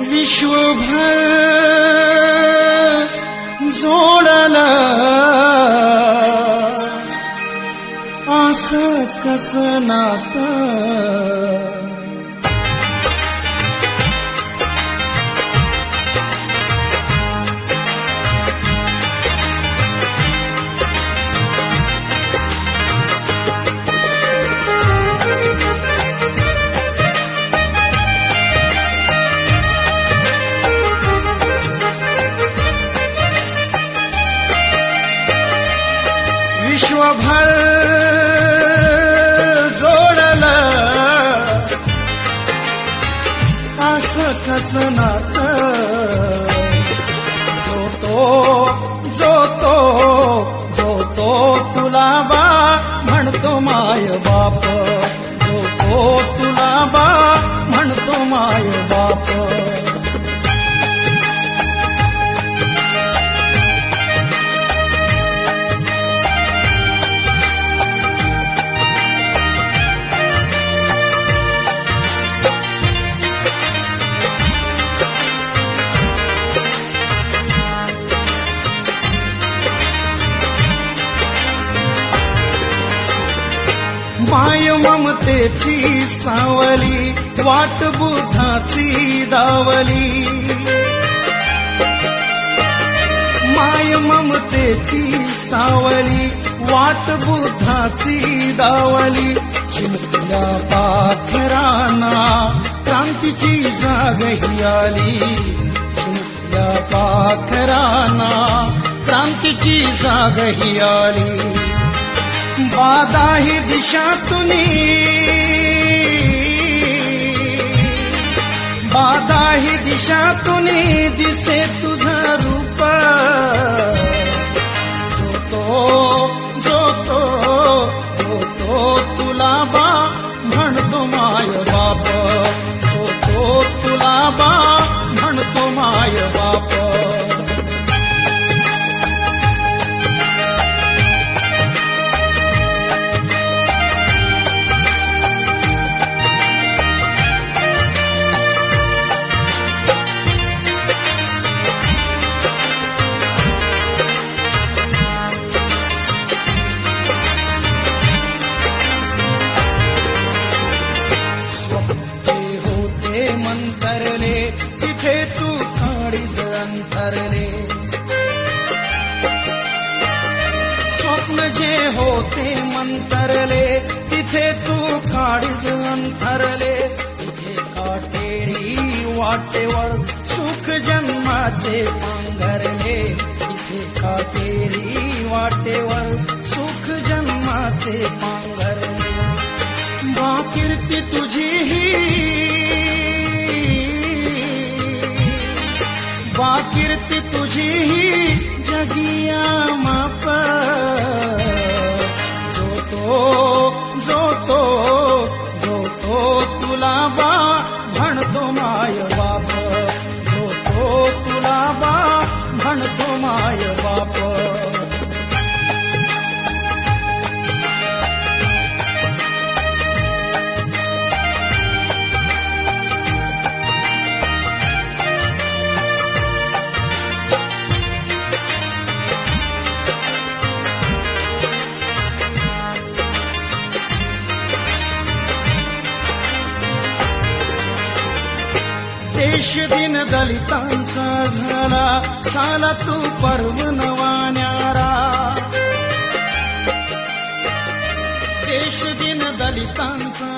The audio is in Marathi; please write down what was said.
विश्वभर जोडला. असं कसं حسنات माय ममतेची सावली वाट बुधाची दावली. माय ममतेची सावली वाट बुधाची दावली. शिलकल्या पाखराना क्रांतीची जाग ही आली. शिलकल्या पाखराना क्रांतीची जाग ही आली. बाधा ही दिशातून बाधा ही दिशातून दिसे तुझ होते मंतरले तिथे तू काढीज अंतरले तिथे काटेरी वाटेवर सुख जन्माचे पांघरले. तिथे काटेरी वाटेवर सुख जन्माचे पांघरले. बाकीर्ती तुझी ही. बाकीर्ती तुझी ही. जगिया माप देश दिन दलितांचा झाला. झाला तू पर्व नवान्यारा देश दिन दलितांचा